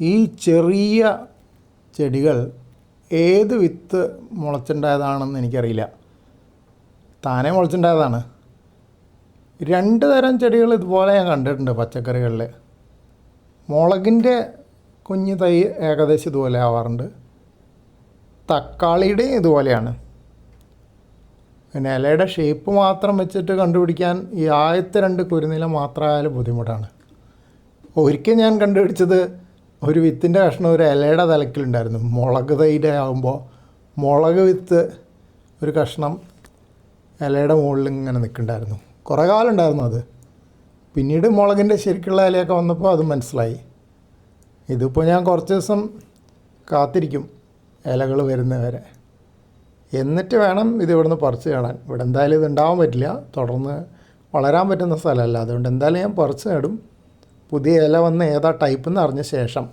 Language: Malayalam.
ഈ ചെറിയ ചെടികൾ ഏത് വിത്ത് മുളച്ചുണ്ടായതാണെന്ന് എനിക്കറിയില്ല. താനേ മുളച്ചുണ്ടായതാണ്. രണ്ട് തരം ചെടികൾ ഇതുപോലെ ഞാൻ കണ്ടിട്ടുണ്ട് പച്ചക്കറികളിൽ മുളകിന്റെ കുഞ്ഞു തൈ ഏകദേശം ഇതുപോലെ ആവാറുണ്ട്. തക്കാളിയുടെയും ഇതുപോലെയാണ്. പിന്നെ ഇലയുടെ ഷേപ്പ് മാത്രം വെച്ചിട്ട് കണ്ടുപിടിക്കാൻ ഈ ആദ്യത്തെ രണ്ട് കുരുനില മാത്രമായാലും ബുദ്ധിമുട്ടാണ്. ഒരിക്കൽ ഞാൻ കണ്ടുപിടിച്ചത് ഒരു വിത്തിന്റെ കഷ്ണം ഒരു ഇലയുടെ തലക്കിലുണ്ടായിരുന്നു. മുളക് തൈര ആകുമ്പോൾ മുളക് വിത്ത് ഒരു കഷ്ണം ഇലയുടെ മുകളിൽ ഇങ്ങനെ നിൽക്കുന്നുണ്ടായിരുന്നു. കുറേ കാലം ഉണ്ടായിരുന്നു അത്. പിന്നീട് മുളകിന്റെ ശരിക്കുള്ള ഇലയൊക്കെ വന്നപ്പോൾ അത് മനസ്സിലായി. ഇതിപ്പോൾ ഞാൻ കുറച്ച് ദിവസം കാത്തിരിക്കും ഇലകൾ വരുന്നവരെ എന്നിട്ട് വേണം ഇത് പറിച്ച് കാണാൻ. ഇവിടെ എന്തായാലും ഇത് ഉണ്ടാവാൻ പറ്റില്ല. തുടർന്ന് വളരാൻ പറ്റുന്ന സ്ഥലമല്ല. അതുകൊണ്ട് എന്തായാലും ഞാൻ പറിച്ച് നടും. പുതിയ ഇല വന്ന് ഏതാ ടൈപ്പ് എന്ന് അറിഞ്ഞ ശേഷം.